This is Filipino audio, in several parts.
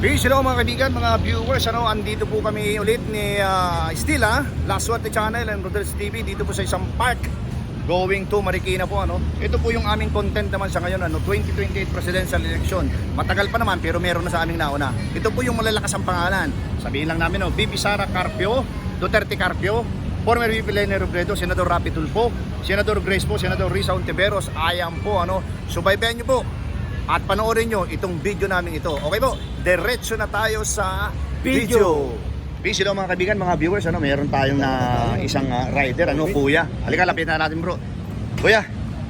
Peace, hello mga kaibigan, mga viewers. Ano, andito po kami ulit ni uh, Stila, Last Swerte Channel and Rodels TV dito po sa isang park going to Marikina po ano. Ito po yung aming content naman sa ngayon ano, 2028 presidential election. Matagal pa naman pero meron na sa aming nauna. Ito po yung malalakas ang pangalan. Sabihin lang namin no, VP Sara Carpio, Duterte Carpio, former VP Lene Robredo, Senador Rapi Tulfo, Senador Grace po, Senador Risa Ontiveros, ayan po ano. Subaybayan niyo po at panoorin nyo itong video namin ito. Okay po, diretso na tayo sa video. Peace hello mga kaibigan, mga viewers, ano, meron tayong na isang ah, rider, ano, kuya. Halika, lapitan natin bro. Kuya,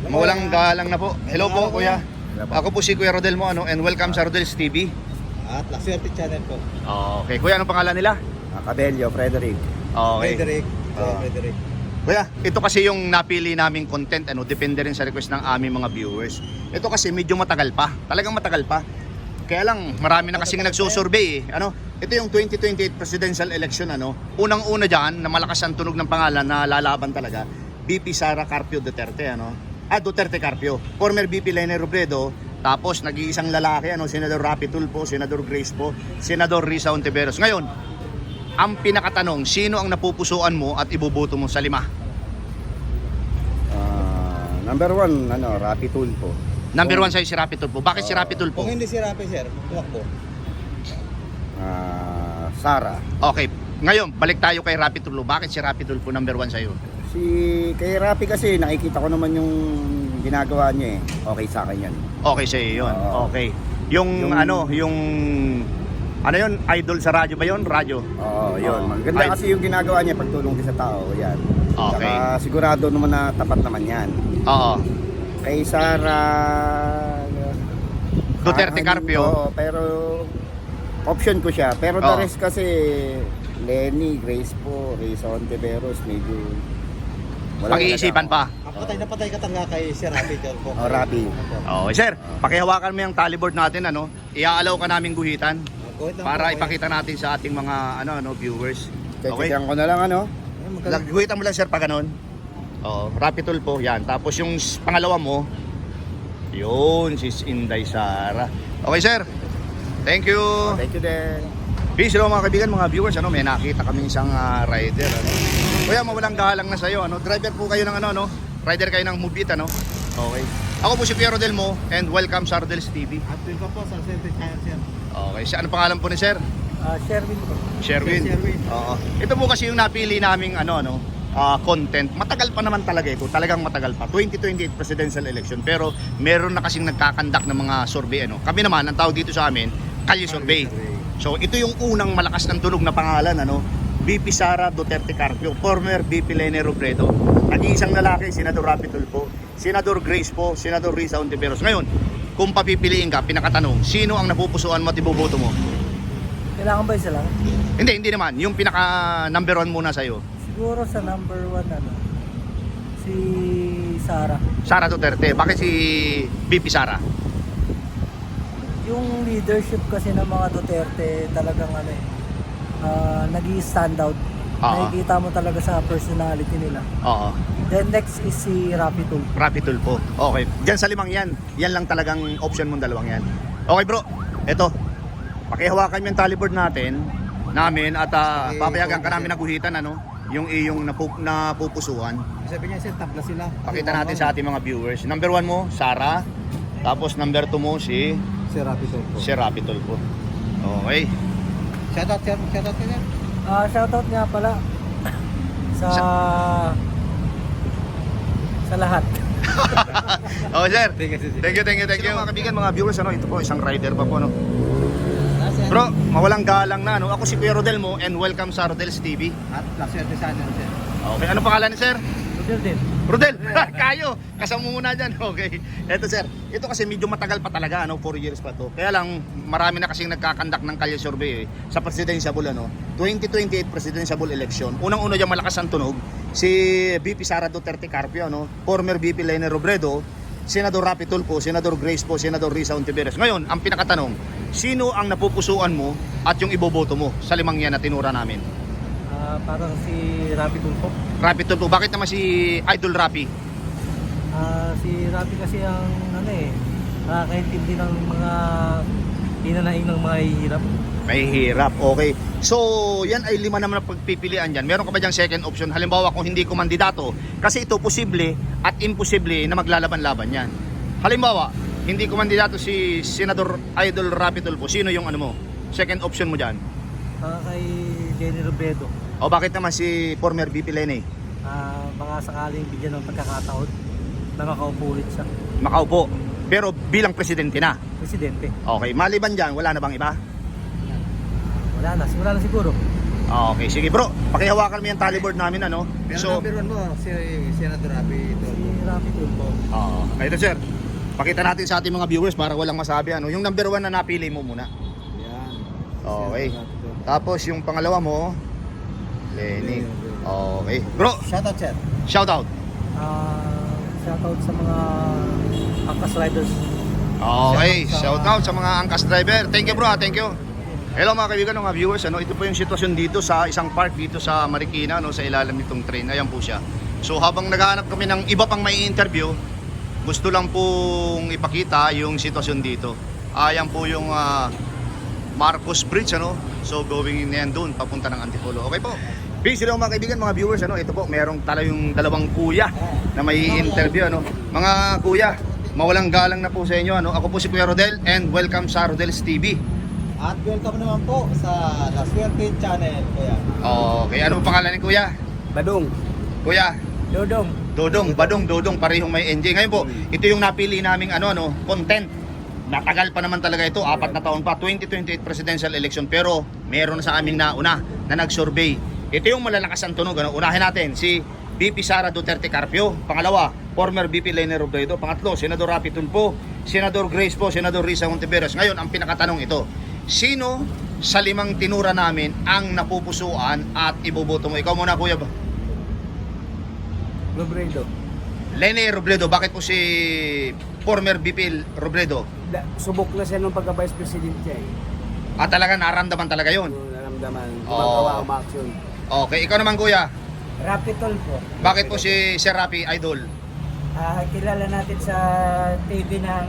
mawalang galang na po. Hello po, kuya. Ako po si Kuya Rodel mo, ano, and welcome sa Rodel's TV. At La Suerte Channel po. Okay, kuya, anong pangalan nila? Cabello, Frederick. Okay. Frederick. Ah. Frederick. Kuya, ito kasi yung napili naming content, ano, depende rin sa request ng aming mga viewers. Ito kasi medyo matagal pa, talagang matagal pa. Kaya lang, marami na kasing nagsusurvey eh. Ano, ito yung 2028 presidential election, ano. Unang-una dyan, na malakas ang tunog ng pangalan na lalaban talaga, BP Sara Carpio Duterte, ano. Ah, Duterte Carpio. Former BP Lene Robredo, tapos nag-iisang lalaki, ano, Senador Rapi Tulfo, Senador Grace po, Senador Risa Ontiveros. Ngayon, ang pinakatanong, sino ang napupusuan mo at iboboto mo sa lima? Ah, number one, ano, Rapi Tulfo. Number one sa'yo si Rapi Tulfo. Bakit si Rapi Tulfo? Kung hindi si Rapi, sir, tumakbo. Ah, Sara. Okay, ngayon, balik tayo kay Rapi Tulfo. Bakit si Rapi Tulfo number one sa'yo? Si kay Rapi kasi nakikita ko naman yung ginagawa niya eh. Okay sa akin yan. Okay sa'yo yun. Oo. Okay. Yung, Yung- ano, yung... Ano yun? Idol sa radyo ba yun? Radyo? Oo, yun. Oo. Maganda Ay- kasi yung ginagawa niya pagtulong din sa tao. Yan. Okay. Saka sigurado naman na tapat naman yan. Oo. Kay Sara... Duterte ah, Carpio. Oo, pero option ko siya. Pero the Oo. rest kasi Lenny, Grace po, Rayson Ontiveros, medyo... wala Pag-iisipan talaga pa. Ang patay na patay ka tanga kay si Rapi, sir. po. Oh, Rapi. Okay, sir. Pakihawakan mo yung tallyboard natin, ano? Iaalaw ka naming guhitan para po, ipakita natin sa ating mga, ano, ano, viewers. Okay. Okay? ko na lang ano. Guhitan mo lang, sir, pag ganun. Oo, Rapi Tulfo, yan. Tapos yung pangalawa mo, yun, si Inday Sara. Okay, sir. Thank you. Thank you din. Peace, hello mga kaibigan, mga viewers. Ano, may nakita kami isang ah, rider. Ano. Kuya, mawalang galang na sa'yo. Ano. Driver po kayo ng ano, no? Rider kayo ng Mubit, ano? Okay. Ako po si Kuya Rodel mo and welcome sa Rodel's TV. At pa po sa Suerte Channel, sir. Okay. Si, ano pangalan po ni sir? Ah, Sherwin po. Sherwin. Sherwin. Oo. Ito po kasi yung napili naming ano, ano, ah, content. Matagal pa naman talaga ito. Talagang matagal pa. 2028 presidential election. Pero meron na kasing nagkakandak ng mga survey. Ano. Kami naman, ang tawag dito sa amin, Kalye Survey. So ito yung unang malakas ng tunog na pangalan ano, BP Sara Duterte Carpio, former BP Lene Robredo. Nag-iisang lalaki, Senador Rapi Tulfo, Senador Grace po, Senador Risa Ontiveros. Ngayon, kung papipiliin ka, pinakatanong, sino ang napupusuan mo at iboboto mo? Kailangan ba isa lang? Hindi, hindi naman. Yung pinaka number one muna sa'yo. Siguro sa number one, ano, si Sara. Sara Duterte. Bakit si BP Sara? Yung leadership kasi ng mga Duterte talagang ano eh, ah, nag-i-stand out. Oo. Nakikita mo talaga sa personality nila. Oo. Then next is si Rapi Tulfo. Rapi Tulfo. Okay. Diyan sa limang yan. Yan lang talagang option mong dalawang yan. Okay bro. Ito. Pakihawakan mo yung tallyboard natin namin at ah, Okay, papayagan ka okay, namin sir. naguhitan ano yung iyong napu- napupusuan. Sabi niya, sir, tabla sila. Pakita natin sa ating mga viewers. Number one mo, Sara. Tapos number two mo, si, Si Rapi, sir. po. si Rapi Tulfo. Okay. Shoutout, sir. Shoutout, sir. Ah, shoutout nga pala sa sa lahat. Okay sir. Thank you. Thank you, thank you, thank you. Mga kaibigan, mga viewers, ano, ito po, isang rider pa po, ano. Ah. Bro, mawalang galang na, ano. Ako si Kuya Rodel mo and welcome sa Rodel's TV. At La Suerte Channel, sir. Okay, ano pangalan ni sir? Rodel din. Rodel, kayo, kasama muna dyan. Okay. Ito sir, ito kasi medyo matagal pa talaga, ano, 4 years pa to. Kaya lang, marami na kasing nagkakandak ng kalye survey eh, sa presidential, ano, 2028 presidential election. Unang-una dyan malakas ang tunog, si VP Sara Duterte Carpio, ano, former VP Lene Robredo, Senador Rapi Tulfo, Senador Grace po, Senador Risa Ontiveros. Ngayon, ang pinakatanong, sino ang napupusuan mo at yung iboboto mo sa limang yan na tinura namin? Ah, parang si Rapi Tulfo. Rapi Tulfo, bakit naman si Idol Rapi? Ah, si Rapi kasi ang ano eh, nakakaintindi ng mga Hinanaing ng mga hihirap. Mahihirap, okay. So, yan ay lima naman na pagpipilian dyan. Meron ka ba dyan second option? Halimbawa kung hindi ko mandidato, kasi ito posible at imposible na maglalaban-laban yan. Halimbawa, hindi ko mandidato si Senador Idol Rapi Tulfo. Sino yung ano mo? Second option mo dyan? Para kay Jenny Robredo. O bakit naman si former VP Lene? Ah, baka sakaling bigyan ng pagkakataon na makaupo ulit siya. Makaupo. Pero bilang presidente na. Presidente. Okay, maliban dyan, wala na bang iba? Wala na. Wala na siguro. Okay, sige bro. Pakihawakan mo yung tallyboard namin ano. Pero So, number one mo, si Senator Rapi Si Tulfo. Rafi Tulfo. Oo. ito sir. Pakita natin sa ating mga viewers para walang masabi ano. Yung number one na napili mo muna. Yan. Okay. Tulfo. Tapos yung pangalawa mo, Lenny. Okay. Bro, Shoutout, sir. shout out. Ah, shoutout sa mga Angkas Riders. Okay, Shout out sa- mga angkas driver. Thank you bro, ah. thank you. Hello mga kaibigan, mga viewers, ano, ito po yung sitwasyon dito sa isang park dito sa Marikina, no, sa ilalim nitong train. Ayan po siya. So habang naghahanap kami ng iba pang may interview, gusto lang pong ipakita yung sitwasyon dito. Ayan po yung ah, Marcos Bridge, ano? So going in yan doon, papunta ng Antipolo. Okay po. Peace hello mga kaibigan, mga viewers, ano? Ito po, merong tala yung dalawang kuya na may interview, ano? Mga kuya, mawalang galang na po sa inyo, ano? Ako po si Kuya Rodel and welcome sa Rodel's TV. At welcome naman po sa La Suerte Channel, kuya. Okay, ano pangalan ni Kuya? Badong. Kuya, Dodong. Dodong, Badong, Dodong, parehong may NJ. Ngayon po, ito yung napili naming ano, ano, content. Matagal pa naman talaga ito, apat na taon pa, 2028 presidential election. Pero meron sa aming nauna na nag-survey. Ito yung malalakas ang tunog. Ano? Unahin natin, si VP Sara Duterte Carpio. Pangalawa, former VP Lene Robredo. Pangatlo, Senador Rapi Tulfo. Senador Grace po, Senador Risa Monteveros. Ngayon, ang pinakatanong ito, sino sa limang tinura namin ang napupusuan at iboboto mo? Ikaw muna, Kuya. Robredo. Lene Robredo, bakit po si former VP Robredo? Da- subok na siya nung pagka-vice president niya eh. Ah, talaga naramdaman talaga yon. Yung naramdaman, Oo. gumagawa ang action. Okay, ikaw naman kuya. Rafi Tulfo. Bakit po si Sir Rapi Idol? Ah, kilala natin sa TV ng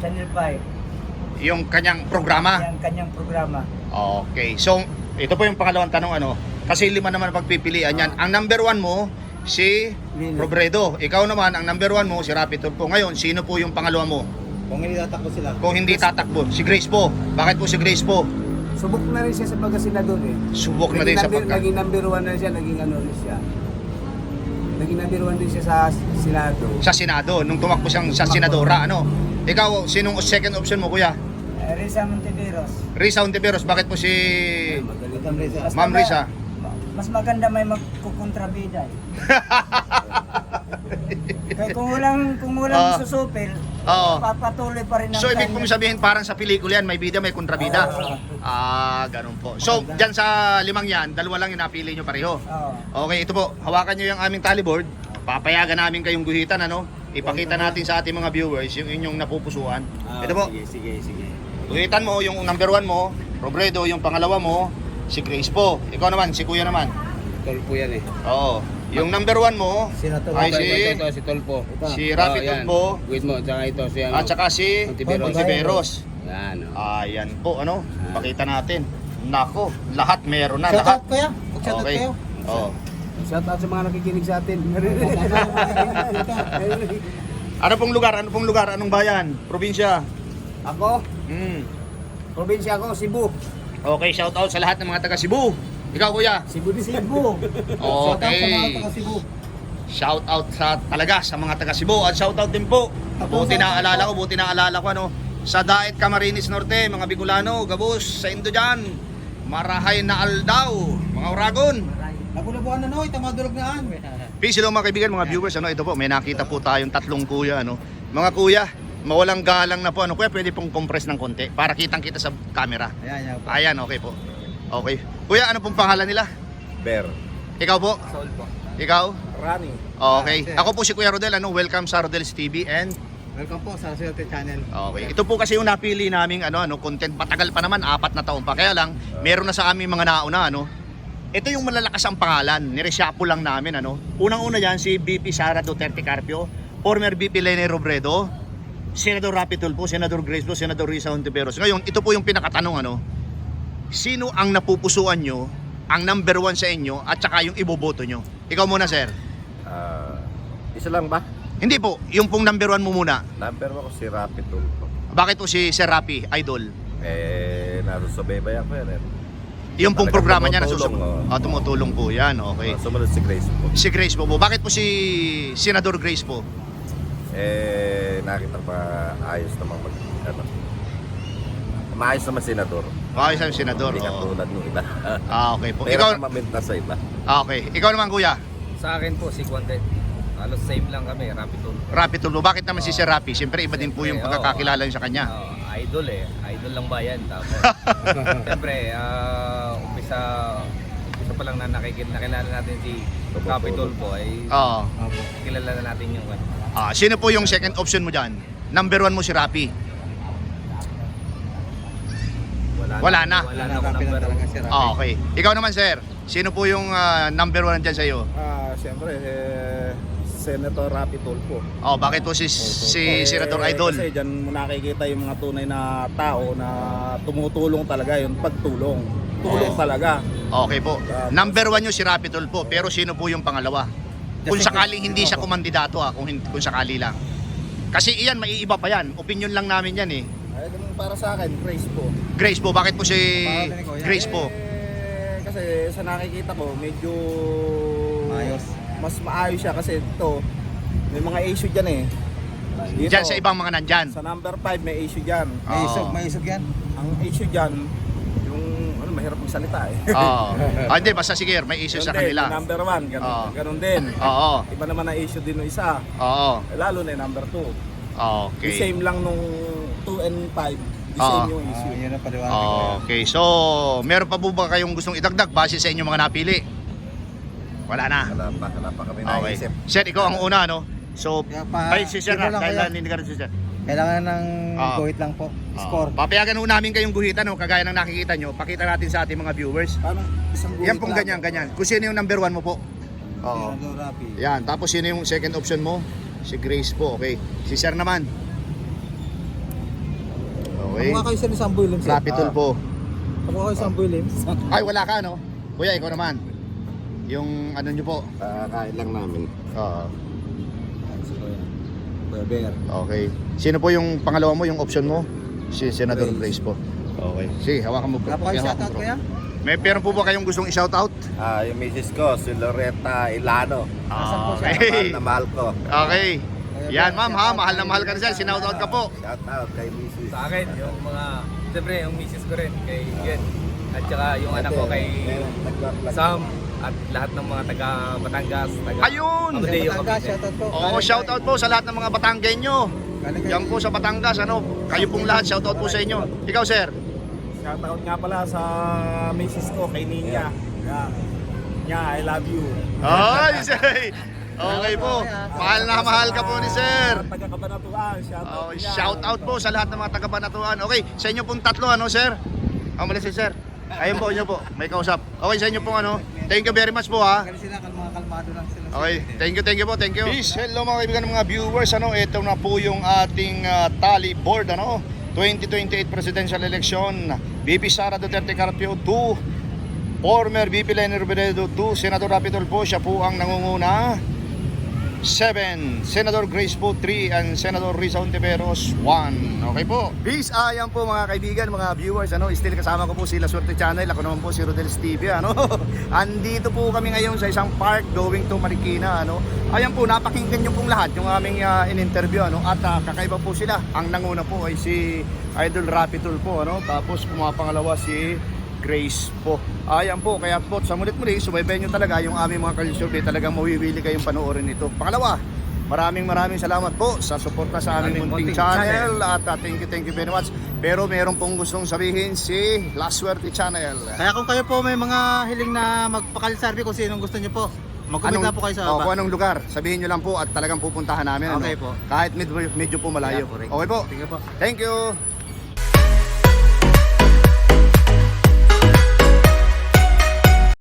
Channel 5. Yung kanyang programa. Yung kanyang programa. Okay, so ito po yung pangalawang tanong ano. Kasi lima naman ang pagpipilian yan. Ang number one mo, si Lene. Robredo. Ikaw naman, ang number one mo, si Rapi Tulfo. Ngayon, sino po yung pangalawa mo? Kung hindi tatakbo sila. Kung hindi tatakbo, si Grace po. Bakit po si Grace po? Subok na rin siya sa pagka-senador eh. Subok na Naging sa pagka... Naging number one na siya, naging ano rin siya. Naging number one din siya sa Senado. Sa Senado, nung tumakbo siyang sa Senadora, ano? Ikaw, sinong second option mo, kuya? Eh, Risa Monteveros. Risa Ontiveros, bakit po si. Mas Ma'am Risa? ma- Mas maganda may magkukontrabida eh. Kung walang, kung walang Ah. susupil, Oo. papatuloy pa rin ang So, ibig pong sabihin parang sa pelikula yan, may bida, may kontrabida. Ah, ganun po. So, dyan sa limang yan, dalawa lang yung napili nyo pareho. Oo. Okay, ito po, hawakan nyo yung aming tallyboard. Papayagan namin kayong guhitan, ano? Ipakita natin sa ating mga viewers yung inyong napupusuan. ito po, Ah, Sige, sige, sige. guhitan mo yung number one mo, Robredo, yung pangalawa mo, si Grace po. Ikaw naman, si Kuya naman. Tolpo yan eh. Oo. Yung number one mo, Senator ay Rapi. si, si Tolpo. si Rafi Oh, yan. Tulfo, Wait mo, tsaka ito si ano. at saka si Ontiveros. Ontiveros. Yan. oh. Ayan po, ano? Pakita natin. Nako, lahat meron na. Shoutout, Lahat. kuya. Shoutout Okay. kayo. Oh. Shout out sa mga nakikinig sa atin. Ano pong lugar? Ano pong lugar? Anong bayan? Probinsya? ako, Hmm. probinsya ko, Cebu. Okay, shout out sa lahat ng mga taga Cebu. Ikaw kuya. Cebu di Cebu. Okay. Shout out sa talaga sa mga taga Cebu at shout out din po. Buti na alala ko, buti na alala ko ano. Sa Daet Camarines Norte, mga Bicolano, Gabos, sa Indo dyan. Marahay na aldaw, mga Uragon. Nagulabuan na no, itamadulog na an. Peace hello mga kaibigan, mga viewers. Ano, ito po, may nakita po tayong tatlong kuya. Ano. Mga kuya, mawalang galang na po. Ano, kuya, pwede pong compress ng konti para kitang kita sa camera. Ayan, yan po. Ayan, okay po. Okay. Kuya, ano pong pangalan nila? Bear. Ikaw po? Sol po. Ikaw? Rani. Okay. Ah. Ako po si Kuya Rodel. Ano, welcome sa Rodel's TV and Welcome po sa La Suerte Channel. Okay. Ito po kasi yung napili naming ano ano content matagal pa naman apat na taon pa kaya lang meron na sa aming mga nauna ano. Ito yung malalakas ang pangalan, niresyapo lang namin ano. Unang-una diyan si BP Sara Duterte Carpio, former BP Lene Robredo, Senador Rapitol po, Senador Grace po, Senador Risa Hontiveros. Ngayon, ito po yung pinakatanong ano, sino ang napupusuan nyo, ang number one sa inyo, at saka yung iboboto nyo? Ikaw muna, sir. Ah, isa lang ba? Hindi po, yung pong number one mo muna. Number one ko si Rapid Tulpo. Bakit po si Sir Rapi, idol? Eh, naroon sa Bebay ako yan. eh. Yung pong programa niya nasusunod. oh. Ah, tumutulong po yan, okay. Ah, Sumunod si Grace po. Si Grace po po. Bakit po si Senador Grace po? Eh, nakita pa ayos namang mag, maayos naman senador. Okay, sa Senador. Hindi oo. katulad ng iba. Ah, okay po. Pero Ikaw, Ikaw... maminta sa iba. ah, okay. Ikaw naman, kuya. Sa akin po, si Quantet. Halos same lang kami, Rapid Tool. Rapi Tulbo. Bakit naman si Sir Rapi? Siyempre, iba din po yung Siyempre, pagkakakilala niyo sa kanya. Ah, idol eh. Idol lang ba yan? Tapos, siyempre, ah, umpisa, umpisa pa lang na nakikita, nakilala natin si. Capitol po ay Oo. kilala na natin yung ano. Ah, sino po yung second option mo dyan? Number one mo si Rapi. Wala na. Wala na Wala akong na number. Rafi. Ah, okay. Ikaw naman, sir. Sino po yung ah, number one dyan sa iyo? Ah, siyempre, eh, Senator Rapi Tulfo. Oh, bakit po si si Senator Idol? Kasi dyan mo nakikita yung mga tunay na tao na tumutulong talaga, yung pagtulong. Tulong Oh. talaga. Okay po. Number one yung si Rapi Tulfo, pero sino po yung pangalawa? Kung sakaling hindi siya kumandidato ah, kung, hin- kung sakali lang. Kasi iyan, maiiba pa yan. Opinion lang namin yan eh. Para sa akin, Grace po. Grace po, bakit po si Bakit ko yan? Grace po? Eh, kasi sa nakikita ko, medyo... Maayos. Mas maayos siya kasi ito, may mga issue dyan eh. Dito, Diyan sa ibang mga nandyan. Sa number 5 may issue dyan. May Oo. isog, may isog yan. Ang issue dyan, yung ano, mahirap magsalita eh. Oo. Ah, hindi, basta sige, may issue sa Yun din, kanila. yung number 1, ganun, Oo. ganun din. Oo. Iba naman ang issue din ng isa. Oo. Eh, Lalo na yung number 2. Okay. The same lang nung 2 and 5. The Oo. same yung Ah, issue. yun ang paliwanag ko. Okay, so meron pa po ba kayong gustong idagdag base sa inyong mga napili? Wala na. Wala pa, wala pa kami Okay. naisip. Sir, ikaw ang una, no? So, Kaya pa- ay, si Sir na, lang dahil kaya. hindi ka rin si Sir. Kailangan ng Ah. guhit lang po. Score. Oh, papayagan ho namin kayong guhitan, no? kagaya ng nakikita nyo. Pakita natin sa ating mga viewers. Paano isang guhit Yan pong lang? ganyan, ganyan. Kung sino yung number one mo po. Oo. Rafi. Yan, tapos sino yung second option mo? Si Grace po, okay. Si Sir naman. Okay. Kamukha kayo sa isang bulim. sir. Rapitol po. Kamukha kayo sa isang bulim. Ay, wala ka, no? Kuya, ikaw naman. Yung ano nyo po. Kakain lang namin. Oo. Kuya Bear. Okay. Sino po yung pangalawa mo, yung option mo? Si Senator Grace, po. Okay. Sige, hawakan mo po. Wala po kayo shoutout kuya? May meron po ba kayong gustong i-shoutout? Ah, yung misis ko, si Loretta Ilano. Siya? Okay. Mahal na mahal ko. Okay. Yan ma'am ha, mahal na mahal ka na siya. Sinoutout ka po. Shout out kay misis. Sa akin, yung mga, siyempre yung misis ko rin, kay Jen. At saka yung anak ko kay Sam. At lahat ng mga taga Batangas, taga Ayun! Amadeo Batangas, Cavite. shoutout po. Oo, shoutout po sa lahat ng mga Batanggenyo. Yan po sa Batangas, ano? Kayo pong lahat, shoutout po sa inyo. Ikaw, sir. Shoutout nga pala sa misis ko, kay Ninya. Yeah. Nya, I love you. Ay, sir. Okay po. Mahal na mahal ka po ni sir. Taga Kabanatuan, shoutout Oh, shout out po sa lahat ng mga taga-Banatuan. Okay, sa inyo pong tatlo ano, sir? Ang mali si sir. Ayun po, inyo po. May kausap. Okay, sa inyo pong ano. Thank you very much po ha. Galing sila, kalma, kalmado lang sila. Okay, thank you, thank you po, thank you. Peace, hello mga kaibigan ng mga viewers, ano, ito na po yung ating ah, tally board, ano, 2028 presidential election, BP Sara Duterte Carpio 2, former BP Lenny Robredo 2, Senator Rapitol po, siya po ang nangunguna, 7, Senator Grace po 3, and Senator Risa Ontiveros 1. Okay po. Peace, ayan po mga kaibigan, mga viewers, ano, still kasama ko po sila Swerte Channel, ako naman po si Rodel Stevie, ano. Andito po kami ngayon sa isang park going to Marikina, ano. Ayan po, napakinggan niyo pong lahat yung aming ah, in-interview, ano. At ah, kakaiba po sila. Ang nanguna po ay si Idol Rapitol po, ano. Tapos pumapangalawa si Grace po. Ayan po, kaya po sa mulit muli, subaybay nyo talaga yung aming mga kalisurvey. Talagang mawiwili kayong panoorin ito. Pangalawa, maraming maraming salamat po sa suporta sa aming munting channel. At uh, thank you, thank you very much. Pero meron pong gustong sabihin si Last Swerte Channel. Kaya kung kayo po may mga hiling na magpakalisarbi kung sinong gusto nyo po, mag-comment na po kayo sa oh, kung baba. anong lugar, sabihin nyo lang po at talagang pupuntahan namin. Okay ano? po. Kahit medyo, medyo po malayo. Yeah, correct. okay po. Thank you.